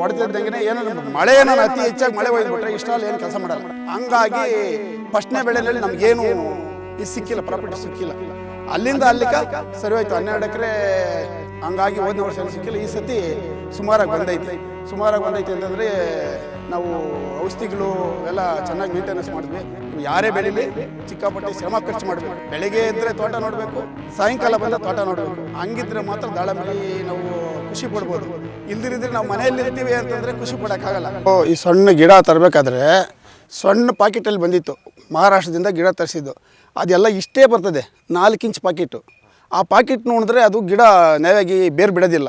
ಹೊಡೆದಿದ್ದಂಗೆ ಏನಾದ್ರು ಮಳೆ ಏನಾದ್ರು ಅತಿ ಹೆಚ್ಚಾಗಿ ಮಳೆ ಒಯ್ದುಬಿಟ್ರೆ ಇಷ್ಟರಲ್ಲಿ ಏನು ಕೆಲಸ ಮಾಡಲ್ಲ. ಹಂಗಾಗಿ ಫಸ್ಟ್ನೇ ಬೆಳೆಯಲ್ಲಿ ನಮಗೇನು ಇದು ಸಿಕ್ಕಿಲ್ಲ ಪ್ರಾಪರ್ಟಿ ಸಿಕ್ಕಿಲ್ಲ. ಅಲ್ಲಿಂದ ಅಲ್ಲಿಕ ಸರಿ ಹೋಯ್ತು, ಹನ್ನೆರಡು ಎಕರೆ ಹಂಗಾಗಿ ಹೋದ ವರ್ಷ ಸಿಕ್ಕಿಲ್ಲ, ಈ ಸತಿ ಸುಮಾರಾಗಿ ಬಂದೈತೆ. ಸುಮಾರಾಗಿ ಬಂದೈತೆ ಅಂತಂದರೆ ನಾವು ಔಷಧಿಗಳು ಎಲ್ಲ ಚೆನ್ನಾಗಿ ಮೇಂಟೆನೆನ್ಸ್ ಮಾಡಿದ್ವಿ. ಯಾರೇ ಬೆಳಿಲಿ, ಚಿಕ್ಕಾಪಟ್ಟೆ ಶ್ರಮ ಖರ್ಚು ಮಾಡಬೇಕು. ಬೆಳಿಗ್ಗೆ ಇದ್ದರೆ ತೋಟ ನೋಡಬೇಕು, ಸಾಯಂಕಾಲ ಬಂದ ತೋಟ ನೋಡಬೇಕು. ಹಂಗಿದ್ರೆ ಮಾತ್ರ ದಾಳಂಬಿ ನಾವು ಖುಷಿ ಪಡ್ಬೋದು. ಇಲ್ದಿರಿದ್ರೆ ನಾವು ಮನೆಯಲ್ಲಿ ಇರ್ತೀವಿ ಅಂತಂದರೆ ಖುಷಿ ಪಡೋಕ್ಕಾಗಲ್ಲ. ಈ ಸಣ್ಣ ಗಿಡ ತರಬೇಕಾದ್ರೆ ಸಣ್ಣ ಪಾಕೆಟಲ್ಲಿ ಬಂದಿತ್ತು. ಮಹಾರಾಷ್ಟ್ರದಿಂದ ಗಿಡ ತರಿಸಿದ್ದು. ಅದೆಲ್ಲ ಇಷ್ಟೇ ಬರ್ತದೆ. ನಾಲ್ಕು ಇಂಚ್ ಪಾಕೆಟು. ಆ ಪಾಕೆಟ್ ನೋಡಿದ್ರೆ ಅದು ಗಿಡ ನೇವಾಗಿ ಬೇರೆ ಬಿಡೋದಿಲ್ಲ.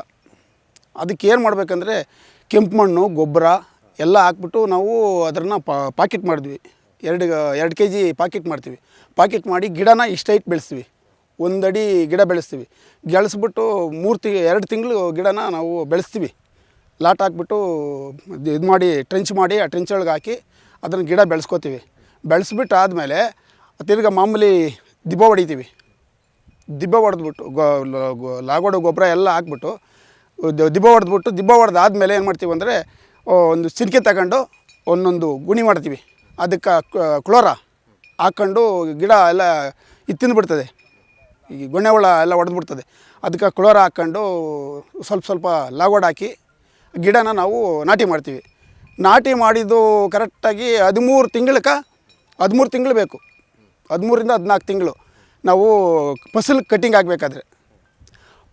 ಅದಕ್ಕೆ ಏನು ಮಾಡಬೇಕಂದ್ರೆ ಕೆಂಪು ಮಣ್ಣು, ಗೊಬ್ಬರ ಎಲ್ಲ ಹಾಕ್ಬಿಟ್ಟು ನಾವು ಅದನ್ನು ಪಾಕೆಟ್ ಮಾಡಿದ್ವಿ. ಎರಡು ಎರಡು ಕೆ ಜಿ ಪಾಕೆಟ್ ಮಾಡ್ತೀವಿ. ಪಾಕೆಟ್ ಮಾಡಿ ಗಿಡನ ಇಷ್ಟೈಟ್ ಬೆಳೆಸ್ತೀವಿ. ಒಂದಡಿ ಗಿಡ ಬೆಳೆಸ್ತೀವಿ. ಬೆಳೆಸ್ಬಿಟ್ಟು ಮೂರು ತಿ ಎರಡು ತಿಂಗಳು ಗಿಡನ ನಾವು ಬೆಳೆಸ್ತೀವಿ. ಲಾಟ್ ಹಾಕ್ಬಿಟ್ಟು ಇದು ಮಾಡಿ, ಟ್ರೆಂಚ್ ಮಾಡಿ, ಆ ಟ್ರೆಂಚ್ ಒಳಗೆ ಹಾಕಿ ಅದನ್ನು ಗಿಡ ಬೆಳೆಸ್ಕೋತೀವಿ. ಬೆಳೆಸ್ಬಿಟ್ಟು ಆದಮೇಲೆ ತಿರ್ಗಾ ಮಾಮೂಲಿ ದಿಬ್ಬ ಹೊಡಿತೀವಿ. ದಿಬ್ಬ ಹೊಡೆದ್ಬಿಟ್ಟು ಗೊ ಗೊಬ್ಬರ ಎಲ್ಲ ಹಾಕ್ಬಿಟ್ಟು ದಿಬ್ಬ ಹೊಡೆದ್ಬಿಟ್ಟು ದಿಬ್ಬ ಹೊಡೆದಾದ್ಮೇಲೆ ಏನು ಮಾಡ್ತೀವಿ ಅಂದರೆ ಒಂದು ಸಿಂಕೆ ತಗೊಂಡು ಒಂದೊಂದು ಗುಣಿ ಮಾಡ್ತೀವಿ. ಅದಕ್ಕೆ ಕ್ಲೋರ ಹಾಕ್ಕೊಂಡು ಗಿಡ ಎಲ್ಲ ಇತ್ತಿಂದು ತಿಂದುಬಿಡ್ತದೆ. ಈ ಗೊಣ್ಣೆ ಹುಳ ಎಲ್ಲ ಹೊಡೆದ್ಬಿಡ್ತದೆ ಅದಕ್ಕೆ ಕ್ಲೋರ ಹಾಕ್ಕೊಂಡು ಸ್ವಲ್ಪ ಸ್ವಲ್ಪ ಲಾಗೋಡ್ ಹಾಕಿ ಗಿಡನ ನಾವು ನಾಟಿ ಮಾಡ್ತೀವಿ. ನಾಟಿ ಮಾಡಿದ್ದು ಕರೆಕ್ಟಾಗಿ ಹದಿಮೂರು ತಿಂಗಳಕ್ಕೆ ಹದಿಮೂರು ತಿಂಗಳು ಬೇಕು. ಹದಿಮೂರಿಂದ ಹದಿನಾಲ್ಕು ತಿಂಗಳು. ನಾವು ಫಸಲು ಕಟ್ಟಿಂಗ್ ಆಗಬೇಕಾದ್ರೆ.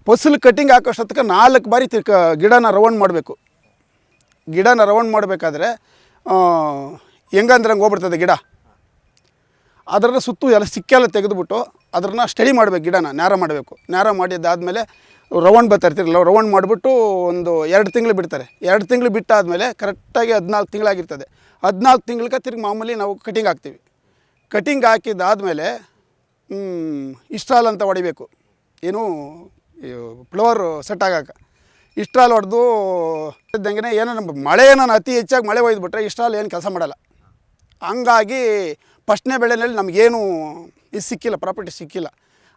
ಫಸಲು ಕಟ್ಟಿಂಗ್ ಹಾಕೋಷ್ಟೊತ್ತಿಗೆ ನಾಲ್ಕು ಬಾರಿ ತಿರ್ಕ ಗಿಡನ ರೌಂಡ್ ಮಾಡಬೇಕು. ಗಿಡನ ರೌಂಡ್ ಮಾಡಬೇಕಾದ್ರೆ ಹೆಂಗಂದ್ರೆ ಹಂಗೆ ಹೋಗ್ಬಿಡ್ತದೆ ಗಿಡ. ಅದರ ಸುತ್ತು ಎಲ್ಲ ಸಿಕ್ಕೆಲ್ಲ ತೆಗೆದುಬಿಟ್ಟು ಅದನ್ನು ಸ್ಟಡಿ ಮಾಡಬೇಕು, ಗಿಡನ ನೇರ ಮಾಡಬೇಕು. ನೇರ ಮಾಡಿದ್ದಾದಮೇಲೆ ರೌಂಡ್ ಬರ್ತಾ ಇರ್ತಿರಲ್ಲ ರೌಂಡ್ ಮಾಡಿಬಿಟ್ಟು ಒಂದು ಎರಡು ತಿಂಗಳು ಬಿಡ್ತಾರೆ. ಎರಡು ತಿಂಗಳು ಬಿಟ್ಟಾದಮೇಲೆ ಕರೆಕ್ಟಾಗಿ ಹದಿನಾಲ್ಕು ತಿಂಗಳಾಗಿರ್ತದೆ. ಹದಿನಾಲ್ಕು ತಿಂಗಳಿಗೆ ತಿರ್ಗಿ ಮಾಮೂಲಿ ನಾವು ಕಟಿಂಗ್ ಹಾಕ್ತೀವಿ. ಕಟಿಂಗ್ ಹಾಕಿದ್ದಾದಮೇಲೆ ಇಷ್ಟಾಲ್ ಅಂತ ಹೊಡಿಬೇಕು. ಏನು ಫ್ಲವರ್ ಸೆಟ್ ಆಗಾಕ. ಇಷ್ಟಾಲ್ ಹೊಡೆದು ಇದ್ದಂಗೆ ಏನೋ ನಮ್ಮ ಮಳೆ ಏನೋ ಅತಿ ಹೆಚ್ಚಾಗಿ ಮಳೆ ಒಯ್ದುಬಿಟ್ರೆ ಇಷ್ಟಾಲ್ ಏನು ಕೆಲಸ ಮಾಡಲ್ಲ. ಹಂಗಾಗಿ ಫಸ್ಟ್ನೇ ಬೆಳೆನಲ್ಲಿ ನಮಗೇನು ಇದು ಸಿಕ್ಕಿಲ್ಲ ಪ್ರಾಪರ್ಟಿ ಸಿಕ್ಕಿಲ್ಲ.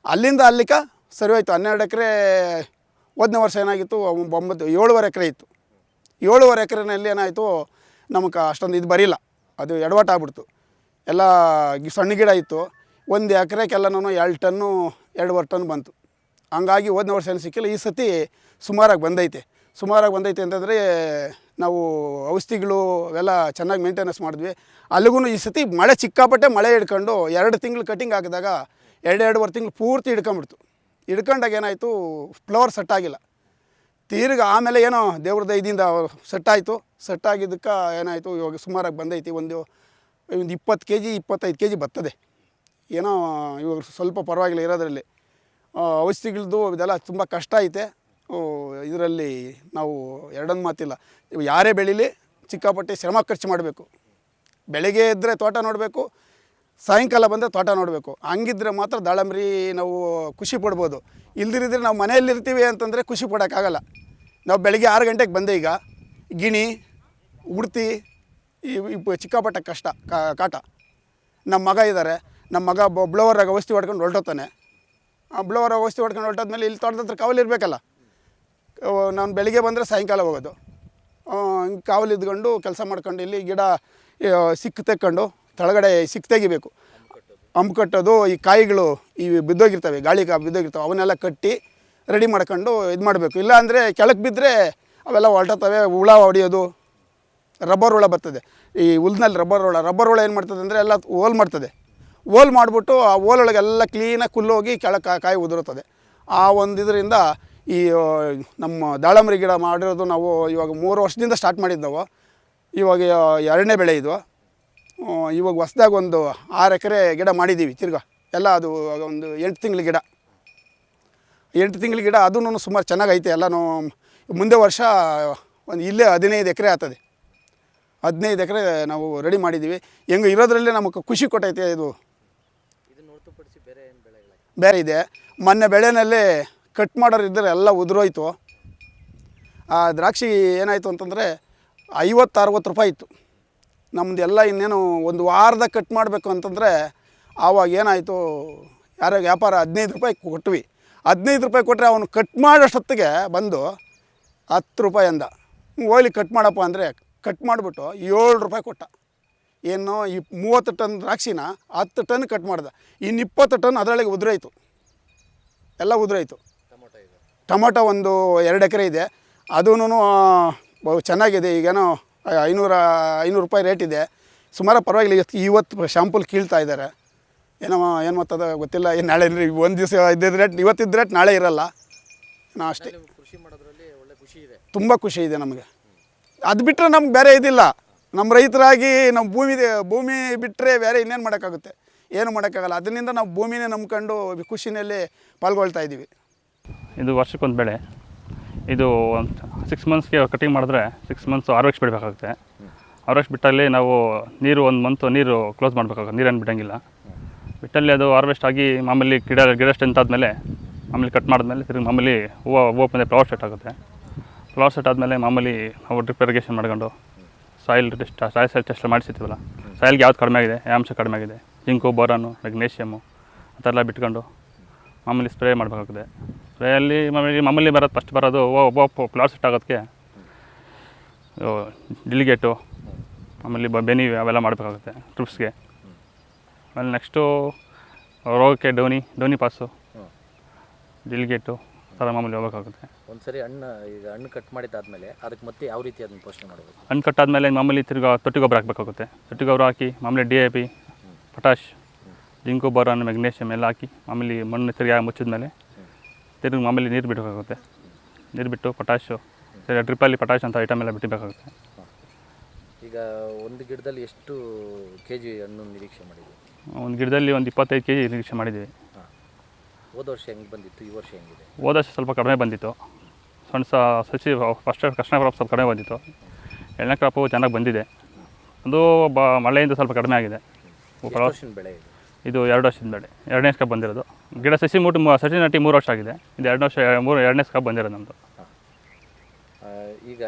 ಅಲ್ಲಿಂದ ಅಲ್ಲಿಕ ಸರಿ ಹೋಯ್ತು. ಹನ್ನೆರಡು ಎಕರೆ, ಹೋದನೇ ವರ್ಷ ಏನಾಗಿತ್ತು ಒಂಬ- ಒಂಬತ್ತು, ಏಳುವರೆ ಎಕರೆ ಇತ್ತು. ಏಳುವರೆ ಎಕರೆನಲ್ಲಿ ಏನಾಯಿತು ನಮಗೆ ಅಷ್ಟೊಂದು ಇದು ಬರಿಲ್ಲ. ಅದು ಎಡವಟ್ಟು ಆಗ್ಬಿಡ್ತು. ಎಲ್ಲ ಸಣ್ಣ ಗಿಡ ಇತ್ತು. ಒಂದು ಎಕರೆಗೆಲ್ಲನೂ ಎರಡು ಟನ್ನು, ಎರಡುವರೆ ಟನ್ ಬಂತು. ಹಂಗಾಗಿ ಹೋದನೇ ವರ್ಷ ಏನು ಸಿಕ್ಕಿಲ್ಲ, ಈ ಸತಿ ಸುಮಾರಾಗಿ ಬಂದೈತೆ. ಸುಮಾರಾಗಿ ಬಂದೈತೆ ಅಂತಂದರೆ ನಾವು ಔಷಧಿಗಳು ಅವೆಲ್ಲ ಚೆನ್ನಾಗಿ ಮೇಂಟೆನೆನ್ಸ್ ಮಾಡಿದ್ವಿ. ಅಲ್ಲಿಗೂ ಈ ಸತಿ ಮಳೆ ಸಿಕ್ಕಾಪಟ್ಟೆ ಮಳೆ ಹಿಡ್ಕೊಂಡು ಎರಡು ತಿಂಗಳು ಕಟಿಂಗ್ ಹಾಕಿದಾಗ ಎರಡು ಎರಡುವರೆ ತಿಂಗಳು ಪೂರ್ತಿ ಹಿಡ್ಕೊಂಬಿಡ್ತು ಹಿಡ್ಕೊಂಡಾಗ ಏನಾಯಿತು ಫ್ಲವರ್ ಸೆಟ್ ಆಗಿಲ್ಲ. ತೀರ್ಗ ಆಮೇಲೆ ಏನೋ ದೇವ್ರ ದೈದಿಂದ ಸೆಟ್ ಆಯಿತು. ಸೆಟ್ ಆಗಿದ್ದಕ್ಕೆ ಏನಾಯಿತು, ಇವಾಗ ಸುಮಾರಾಗಿ ಬಂದೈತಿ, ಒಂದು ಒಂದು ಇಪ್ಪತ್ತು ಕೆ ಜಿ ಇಪ್ಪತ್ತೈದು ಕೆ ಜಿ ಬರ್ತದೆ. ಏನೋ ಇವಾಗ ಸ್ವಲ್ಪ ಪರವಾಗಿಲ್ಲ ಇರೋದ್ರಲ್ಲಿ. ಔಷಧಿಗಳದ್ದು ಇದೆಲ್ಲ ತುಂಬ ಕಷ್ಟ ಐತೆ. ಇದರಲ್ಲಿ ನಾವು ಎರಡೊಂದು ಮಾತಿಲ್ಲ. ಯಾರೇ ಬೆಳೀಲಿ ಚಿಕ್ಕಾಪಟ್ಟೆ ಶ್ರಮ ಖರ್ಚು ಮಾಡಬೇಕು. ಬೆಳಗ್ಗೆ ಇದ್ದರೆ ತೋಟ ನೋಡಬೇಕು, ಸಾಯಂಕಾಲ ಬಂದರೆ ತೋಟ ನೋಡಬೇಕು. ಹಂಗಿದ್ರೆ ಮಾತ್ರ ದಾಳಂಬರಿ ನಾವು ಖುಷಿ ಪಡ್ಬೋದು. ಇಲ್ದಿರಿದ್ರೆ ನಾವು ಮನೆಯಲ್ಲಿರ್ತೀವಿ ಅಂತಂದರೆ ಖುಷಿ ಪಡೋಕ್ಕಾಗಲ್ಲ. ನಾವು ಬೆಳಗ್ಗೆ ಆರು ಗಂಟೆಗೆ ಬಂದೆ ಈಗ. ಗಿಣಿ, ಉಡ್ತಿ, ಈ ಚಿಕ್ಕಾಪಟ್ಟೆ ಕಷ್ಟ ಕಾಟ. ನಮ್ಮ ಮಗ ಇದ್ದಾರೆ ನಮ್ಮ ಮಗ ಬ್ಲೋವರಾಗ ಔಷಧಿ ಹೊಡ್ಕೊಂಡು ಹೊರಟೋತಾನೆ ಆ ಬ್ಲವರ್ ಔಷಧಿ ಹೊಡ್ಕೊಂಡು ಹೊರಟಾದ್ಮೇಲೆ ಇಲ್ಲಿ ತೋಟದ ಹತ್ರ ಕಾವಲು ಇರಬೇಕಲ್ಲ ನಾನು ಬೆಳಿಗ್ಗೆ ಬಂದರೆ ಸಾಯಂಕಾಲ ಹೋಗೋದು. ಹಿಂಗೆ ಕಾವಲು ಇದ್ಕೊಂಡು ಕೆಲಸ ಮಾಡ್ಕೊಂಡು ಇಲ್ಲಿ ಗಿಡ ಸಿಕ್ಕ ತೆಕ್ಕೊಂಡು ತಳಗಡೆ ಸಿಕ್ಕು ತೆಗಿಬೇಕು. ಅಂಬು ಕಟ್ಟೋದು, ಈ ಕಾಯಿಗಳು ಈ ಬಿದ್ದೋಗಿರ್ತವೆ, ಗಾಳಿ ಕಾ, ಬಿದ್ದೋಗಿರ್ತವೆ, ಅವನ್ನೆಲ್ಲ ಕಟ್ಟಿ ರೆಡಿ ಮಾಡ್ಕೊಂಡು ಇದು ಮಾಡಬೇಕು. ಇಲ್ಲ ಅಂದರೆ ಕೆಳಕ್ಕೆ ಬಿದ್ದರೆ ಅವೆಲ್ಲ ಹೊರಟತ್ತವೆ ಹುಳ ಹೊಡೆಯೋದು, ರಬ್ಬರ್ ಹುಳ ಬರ್ತದೆ. ಈ ಹುಲ್ನಲ್ಲಿ ರಬ್ಬರ್ ಹುಳ ರಬ್ಬರ್ ಹುಳ ಏನು ಮಾಡ್ತದೆ ಅಂದರೆ ಎಲ್ಲ ಹೋಲ್ ಮಾಡ್ತದೆ. ಹೋಲ್ ಮಾಡಿಬಿಟ್ಟು ಆ ಹೋಲೊಳಗೆಲ್ಲ ಕ್ಲೀನಾಗಿ ಕುಲ್ಲೋಗಿ ಕೆಳಗೆ ಕಾಯಿ ಉದುರುತ್ತದೆ. ಆ ಒಂದು ಇದರಿಂದ ಈ ನಮ್ಮ ದಾಳಂಬರಿ ಗಿಡ ಮಾಡಿರೋದು ನಾವು ಇವಾಗ ಮೂರು ವರ್ಷದಿಂದ ಸ್ಟಾರ್ಟ್ ಮಾಡಿದ್ದು ನಾವು ಇವಾಗ ಎರಡನೇ ಬೆಳೆ ಇದು. ಇವಾಗ ಹೊಸ್ದಾಗಿ ಒಂದು ಆರು ಎಕರೆ ಗಿಡ ಮಾಡಿದ್ದೀವಿ ತಿರ್ಗಾ. ಎಲ್ಲ ಅದು ಒಂದು ಎಂಟು ತಿಂಗಳ ಗಿಡ. ಎಂಟು ತಿಂಗಳ ಗಿಡ ಅದೂ ಸುಮಾರು ಚೆನ್ನಾಗೈತೆ. ಎಲ್ಲನೂ ಮುಂದೆ ವರ್ಷ ಒಂದು ಇಲ್ಲೇ ಹದಿನೈದು ಎಕರೆ ಆಗ್ತದೆ. ಹದಿನೈದು ಎಕರೆ ನಾವು ರೆಡಿ ಮಾಡಿದ್ದೀವಿ. ಹೆಂಗೆ ಇರೋದ್ರಲ್ಲೇ ನಮಗೆ ಖುಷಿ ಕೊಟ್ಟೈತೆ ಇದು. ಬೇರೆ ಇದೆ. ಮೊನ್ನೆ ಬೆಳೆನಲ್ಲಿ ಕಟ್ ಮಾಡೋರಿದ್ದರೆ ಎಲ್ಲ ಉದುರೋಯ್ತು. ಆ ದ್ರಾಕ್ಷಿ ಏನಾಯಿತು ಅಂತಂದರೆ ಐವತ್ತು, ಅರವತ್ತು ರೂಪಾಯಿ ಇತ್ತು. ನಮ್ದು ಎಲ್ಲ ಇನ್ನೇನು ಒಂದು ವಾರದಾಗ ಕಟ್ ಮಾಡಬೇಕು ಅಂತಂದರೆ ಆವಾಗ ಏನಾಯಿತು, ಯಾರೋ ವ್ಯಾಪಾರ ಹದಿನೈದು ರೂಪಾಯಿ ಕೊಟ್ವಿ. ಹದಿನೈದು ರೂಪಾಯಿ ಕೊಟ್ಟರೆ ಅವನು ಕಟ್ ಮಾಡೋಷ್ಟೊತ್ತಿಗೆ ಬಂದು ಹತ್ತು ರೂಪಾಯಿ ಅಂದ. ಹೋಗ್ಲಿ, ಕಟ್ ಮಾಡಪ್ಪ ಅಂದರೆ ಕಟ್ ಮಾಡಿಬಿಟ್ಟು ಏಳು ರೂಪಾಯಿ ಕೊಟ್ಟ. ಏನು, ಈ ಮೂವತ್ತು ಟನ್ ದ್ರಾಕ್ಷಿನ ಹತ್ತು ಟನ್ ಕಟ್ ಮಾಡ್ದೆ. ಇನ್ನು ಇಪ್ಪತ್ತು ಟನ್ ಅದರೊಳಗೆ ಉದುರಾಯ್ತು. ಎಲ್ಲ ಉದುರಾಯ್ತು. ಟೊಮೊಟೊ ಒಂದು ಎರಡು ಎಕರೆ ಇದೆ. ಅದೂ ಚೆನ್ನಾಗಿದೆ. ಈಗೇನೋ ಐನೂರ ಐನೂರು ರೂಪಾಯಿ ರೇಟ್ ಇದೆ. ಸುಮಾರು ಪರವಾಗಿಲ್ಲ ಇವತ್ತು ಇವತ್ತು ಶಾಂಪುಲ್ ಕೀಳ್ತಾ ಇದ್ದಾರೆ. ಏನೋ ಏನು ಮತ್ತದ ಗೊತ್ತಿಲ್ಲ. ಏನು ನಾಳೆ ಒಂದು ದಿವಸ ಇದ್ದಿದ್ದ ರೇಟ್ ಇವತ್ತಿದ್ದ ರೇಟ್ ನಾಳೆ ಇರಲ್ಲ. ನಾ ಅಷ್ಟೇ. ಕೃಷಿ ಮಾಡೋದ್ರಲ್ಲಿ ಒಳ್ಳೆ ಖುಷಿ ಇದೆ. ತುಂಬ ಖುಷಿ ಇದೆ ನಮಗೆ. ಅದು ಬಿಟ್ಟರೆ ನಮ್ಗೆ ಬೇರೆ ಇದಿಲ್ಲ. ನಮ್ಮ ರೈತರಾಗಿ ನಮ್ಮ ಭೂಮಿ ಭೂಮಿ ಬಿಟ್ಟರೆ ಬೇರೆ ಇನ್ನೇನು ಮಾಡೋಕ್ಕಾಗುತ್ತೆ? ಏನು ಮಾಡೋಕ್ಕಾಗಲ್ಲ. ಅದರಿಂದ ನಾವು ಭೂಮಿನೇ ನಂಬ್ಕೊಂಡು ಖುಷಿನಲ್ಲಿ ಪಾಲ್ಗೊಳ್ತಾ ಇದ್ದೀವಿ ಇದು ವರ್ಷಕ್ಕೊಂದು ಬೆಳೆ. ಇದು ಸಿಕ್ಸ್ ಮಂತ್ಸ್ಗೆ ಕಟಿಂಗ್ ಮಾಡಿದ್ರೆ ಸಿಕ್ಸ್ ಮಂತ್ಸ್ ಆರು ವರ್ಷ ಬಿಡಬೇಕಾಗುತ್ತೆ. ಆರು ವರ್ಷ ಬಿಟ್ಟಲ್ಲಿ ನಾವು ನೀರು ಒಂದು ಮಂತು ನೀರು ಕ್ಲೋಸ್ ಮಾಡಬೇಕಾಗುತ್ತೆ. ನೀರೇನು ಬಿಡೋಂಗಿಲ್ಲ. ಬಿಟ್ಟಲ್ಲಿ ಅದು ಹಾರ್ವೆಸ್ಟ್ ಆಗಿ ಮಾಮೂಲಿ ಗಿಡ ಗಿಡ ಸ್ಟ್ರೆಂತ್ ಆದಮೇಲೆ ಮಾಮೂಲಿ ಕಟ್ ಮಾಡಿದ್ಮೇಲೆ ತಿರುಗಿ ಮಾಮೂಲಿ ಹೂವು ಹೂವು ಬಂದರೆ ಫ್ಲವರ್ ಸೆಟ್ ಆಗುತ್ತೆ. ಫ್ಲವರ್ ಸೆಟ್ ಆದಮೇಲೆ ಮಾಮೂಲಿ ನಾವು ಡ್ರಿಪ್ ಇರಿಗೇಷನ್ ಮಾಡ್ಕೊಂಡು soil test soil cell test ಮಾಡಿಸಿರ್ತೀವಲ್ಲ ಸಾಯಿಲ್ಗೆ ಯಾವ್ದು ಕಡಿಮೆ ಆಗಿದೆ? ಯಾವ ಅಂಶ ಕಡಿಮೆ ಆಗಿದೆ? ಜಿಂಕು, ಬೋರಾನು, ಮೆಗ್ನೇಷಿಯಮು ಆ ಥರ ಎಲ್ಲ ಬಿಟ್ಕೊಂಡು ಮಾಮೂಲಿ ಸ್ಪ್ರೇ ಮಾಡಬೇಕಾಗುತ್ತೆ. ಸ್ಪ್ರೇಯಲ್ಲಿ ಮಾಮೂಲಿ ಮಾಮೂಲಿ ಬರೋದು ಫಸ್ಟ್ ಬರೋದು ಒಬ್ಬ ಪ್ಲಾಟ್ ಸೆಟ್ ಆಗೋದಕ್ಕೆ. ಡಿಲಿಗೇಟು ಆಮೇಲೆ ಬ ಬೆನಿ ಅವೆಲ್ಲ ಮಾಡಬೇಕಾಗುತ್ತೆ ಟ್ರಿಪ್ಸ್ಗೆ ಆಮೇಲೆ ನೆಕ್ಸ್ಟು ರೋಗಕ್ಕೆ ಡೋನಿ ಡೋನಿ ಪಾಸು ಡಿಲಿಗೇಟು ಆ ಥರ ಮಾಮೂಲಿ ಹೋಗಬೇಕಾಗುತ್ತೆ. ಒಂದು ಸರಿ ಹಣ್ಣು ಈಗ ಹಣ್ಣು ಕಟ್ ಮಾಡಿದ್ದಾದ್ಮೇಲೆ ಅದಕ್ಕೆ ಮತ್ತೆ ಯಾವ ರೀತಿ ಅದನ್ನು ಪೋಷಣೆ ಮಾಡಬೇಕು ಹಣ್ಣು ಕಟ್ಟಾದಮೇಲೆ ಮಾಮೂಲಿ ತಿರ್ಗಾ ತೊಟ್ಟಿ ಗೊಬ್ಬರ ಹಾಕಬೇಕಾಗುತ್ತೆ. ತೊಟ್ಟಿ ಗೊಬ್ಬರ ಹಾಕಿ ಮಾಮೂಲಿ D A P potash zinc boron magnesium ಎಲ್ಲ ಹಾಕಿ ಮಾಮೂಲಿ ಮಣ್ಣು ತಿರ್ಗಿ ಮುಚ್ಚಿದ್ಮೇಲೆ ತಿರ್ಗಿ ಮಾಮೂಲಿ ನೀರು ಬಿಡಬೇಕಾಗುತ್ತೆ. ನೀರು ಬಿಟ್ಟು ಪೊಟ್ಯಾಶು ಸರಿ ಡ್ರಿಪ್ಪಲ್ಲಿ ಪೊಟ್ಯಾಶ್ ಅಂತ ಐಟಮ್ ಎಲ್ಲ ಬಿಟ್ಟಬೇಕಾಗುತ್ತೆ. ಈಗ ಒಂದು ಗಿಡದಲ್ಲಿ ಎಷ್ಟು ಕೆ ಜಿ ಹಣ್ಣು ನಿರೀಕ್ಷೆ ಮಾಡಿದ್ದೀವಿ ಒಂದು ಗಿಡದಲ್ಲಿ ಒಂದು ಇಪ್ಪತ್ತೈದು ಕೆ ಜಿ ನಿರೀಕ್ಷೆ ಮಾಡಿದ್ದೀವಿ. ಹೋದ ವರ್ಷ ಹೆಂಗೆ ಬಂದಿತ್ತು? ಈ ವರ್ಷ ಹೆಂಗಿದೆ? ಹೋದ ವರ್ಷ ಸ್ವಲ್ಪ ಕಡಿಮೆ ಬಂದಿತ್ತು. ಸಣ್ಣ ಸಸಿ ಫಸ್ಟ್ ಕೃಷ್ಣ ಕ್ರಾಪ್ ಸ್ವಲ್ಪ ಕಡಿಮೆ ಬಂದಿತ್ತು. ಎಣ್ಣೆ ಕ್ರಾಪು ಚೆನ್ನಾಗಿ ಬಂದಿದೆ. ಅದು ಬ ಮಳೆಯಿಂದ ಸ್ವಲ್ಪ ಕಡಿಮೆ ಆಗಿದೆ. ಬೆಳೆ ಇದು ಎರಡು ವರ್ಷದ ಬೆಳೆ ಎರಡನೇ ಸ್ಕಾಪ್ ಬಂದಿರೋದು. ಗಿಡ ಸಸಿ ಮೂಟು ಸಸಿ ನಟಿ ಮೂರು ವರ್ಷ ಆಗಿದೆ. ಇದು ಎರಡು ವರ್ಷ ಮೂರು ಎರಡನೇ ಸ್ಕಾಪ್ ಬಂದಿರೋದು ನಮ್ಮದು ಈಗ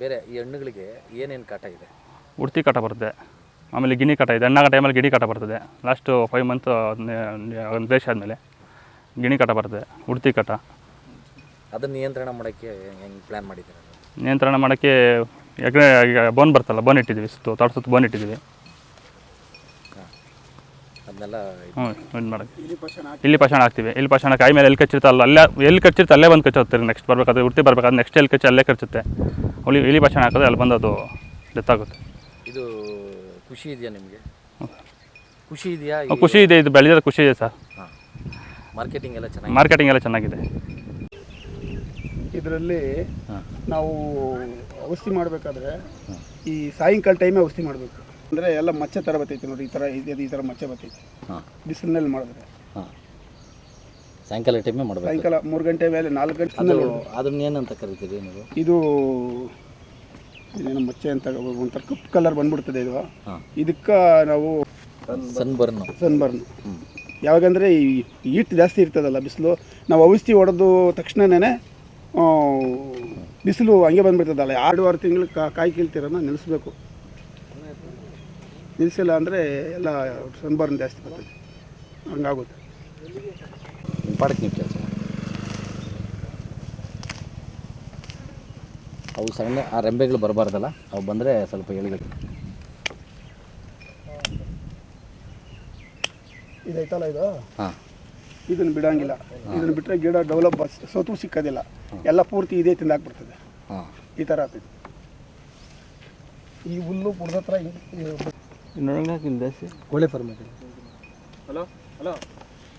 ಬೇರೆ ಈ ಹಣ್ಣುಗಳಿಗೆ ಏನೇನು ಕಾಟ ಇದೆ? ಉಡ್ತಿ ಕಾಟ ಬರುತ್ತೆ. ಆಮೇಲೆ ಗಿಣಿ ಕಾಟ ಇದೆ. ಹಣ್ಣಾಗ ಟೈಮಲ್ಲಿ ಗಿಡಿ ಕಾಟ ಬರ್ತದೆ. ಲಾಸ್ಟು ಫೈವ್ ಮಂತ್ ಒಂದು ದೇಶ ಆದಮೇಲೆ ಗಿಣಿ ಕಾಟ ಬರ್ತದೆ ಉಡ್ತಿ ಕಾಟ. ಅದನ್ನು ನಿಯಂತ್ರಣ ಮಾಡೋಕ್ಕೆ ಹೆಂಗೆ ಪ್ಲ್ಯಾನ್ ಮಾಡಿದ್ದೀರಾ ನಿಯಂತ್ರಣ ಮಾಡೋಕ್ಕೆ ಯಾಕಂದರೆ ಈಗ ಬೋನ್ ಬರ್ತಲ್ಲ ಬೋನ್ ಇಟ್ಟಿದ್ದೀವಿ ಸುತ್ತು ತೋಟ ಸುತ್ತು ಬೋನ್ ಇಟ್ಟಿದ್ದೀವಿ. ಅದನ್ನೆಲ್ಲ ಇದು- ಹ್ಞೂ ಇದು ಮಾಡೋಕ್ಕೆ. ಇಲ್ಲಿ ಪಶಾಣ ಹಾಕ್ತೀವಿ. ಇಲ್ಲಿ ಪಶಾಣ ಕಾಯಿ ಮೇಲೆ ಎಲ್ಲಿ ಕಚ್ಚಿರುತ್ತೆ ಅಲ್ಲ ಅಲ್ಲೇ ಎಲ್ಲಿ ಕಚ್ಚಿರುತ್ತೆ ಅಲ್ಲೇ ಬಂದು ಕಚ್ಚುತ್ತೆ ನೆಕ್ಸ್ಟ್ ಬರಬೇಕಾದ್ರೆ ಉಡ್ತಿ ಬರಬೇಕಾದ್ರೆ ನೆಕ್ಸ್ಟ್ ಎಲ್ಲಿ ಕಚ್ಚಿ ಅಲ್ಲೇ ಕಚ್ಚುತ್ತೆ. ಅವಳಿ ಇಲಿ ಪಶಾಣ ಹಾಕಿದ್ರೆ ಅಲ್ಲಿ ಬಂದು ಅದು ಡೆತ್ ಆಗುತ್ತೆ. ಇದು ಖುಷಿ ಇದೆಯಾ ನಿಮಗೆ? ಖುಷಿ ಇದೆಯಾ? ಖುಷಿ ಇದೆ. ಇದು ಬೆಳೆದ ಖುಷಿ ಇದೆ ಸರ್. ಹಾಂ. ಮಾರ್ಕೆಟಿಂಗ್ ಎಲ್ಲ ಚೆನ್ನಾಗಿ ಮಾರ್ಕೆಟಿಂಗ್ ಎಲ್ಲ ಚೆನ್ನಾಗಿದೆ. ಇದರಲ್ಲಿ ನಾವು ಔಷಧಿ ಮಾಡಬೇಕಾದ್ರೆ ಈ ಸಾಯಂಕಾಲ ಟೈಮೇ ಔಷಧಿ ಮಾಡಬೇಕು. ಅಂದರೆ ಎಲ್ಲ ಮಚ್ಚೆ ಥರ ಬರ್ತೈತೆ ನೋಡಿ ಈ ಥರ ಇದು ಈ ಥರ ಮಚ್ಚೆ ಬರ್ತೈತೆ. ಹಾಂ. ಬಿಸಿಲಿನಲ್ಲಿ ಮಾಡಿದ್ರೆ. ಹಾಂ. ಸಾಯಂಕಾಲ ಟೈಮೇ ಮಾಡಬೇಕು? ಸಾಯಂಕಾಲ ಮೂರು ಗಂಟೆ ಮೇಲೆ ನಾಲ್ಕು ಗಂಟೆ ಅದು ಅದನ್ನ ಏನಂತ ಕರಿತೀರಿ ನೀವು? ಇದು ಇದೇನೋ ಮಚ್ಚೆ ಅಂತ ಒಂಥರ ಕಪ್ ಕಲರ್ ಬಂದ್ಬಿಡ್ತದೆ ಇದು. ಹಾಂ. ಇದಕ್ಕೆ ನಾವು ಸನ್ಬರ್ನು ಸನ್ಬರ್ನ್ ಯಾವಾಗಂದರೆ ಈ ಹೀಟ್ ಜಾಸ್ತಿ ಇರ್ತದಲ್ಲ ಬಿಸಿಲು ನಾವು ಔಷಧಿ ಹೊಡೆದು ತಕ್ಷಣನೇ ಬಿಸಿಲು ಹಂಗೆ ಬಂದ್ಬಿಡ್ತದಲ್ಲ. ಎರಡು ಆರು ತಿಂಗಳು ಕಾಯಿ ಕೀಳ್ತಿರೋನ ನಿಲ್ಲಿಸ್ಬೇಕು ನಿಲ್ಲಿಸಿಲ್ಲ ಅಂದರೆ ಎಲ್ಲ ಸನ್ಬರ್ನ್ ಜಾಸ್ತಿ ಬರ್ತದೆ. ಹಂಗಾಗುತ್ತೆ. ಪಾಡಕ್ಕೆ ಕೆಲಸ. ಅವು ಸಣ್ಣ ಆ ರೆಂಬೆಗಳು ಬರಬಾರ್ದಲ್ಲ? ಅವು ಬಂದರೆ ಸ್ವಲ್ಪ ಎಳಿಬೇಕು. ಇದೈತಲ್ಲ ಇದು? ಹಾಂ. ಇದನ್ನು ಬಿಡೋಂಗಿಲ್ಲ. ಇದನ್ನು ಬಿಟ್ಟರೆ ಗಿಡ ಡೆವಲಪ್ ಸೋತು ಸಿಕ್ಕೋದಿಲ್ಲ. ಎಲ್ಲ ಪೂರ್ತಿ ಇದೇ ತಿಂದಾಕ್ಬಿಡ್ತದೆ ಹಾಂ. ಈ ಥರ ಆಗ್ತದೆ ಈ ಹುಲ್ಲು ಪುಡ್ದ ಹತ್ರ ಕೋಳಿ ಫಾರ್ಮ್ ಹಲೋ ಹಲೋ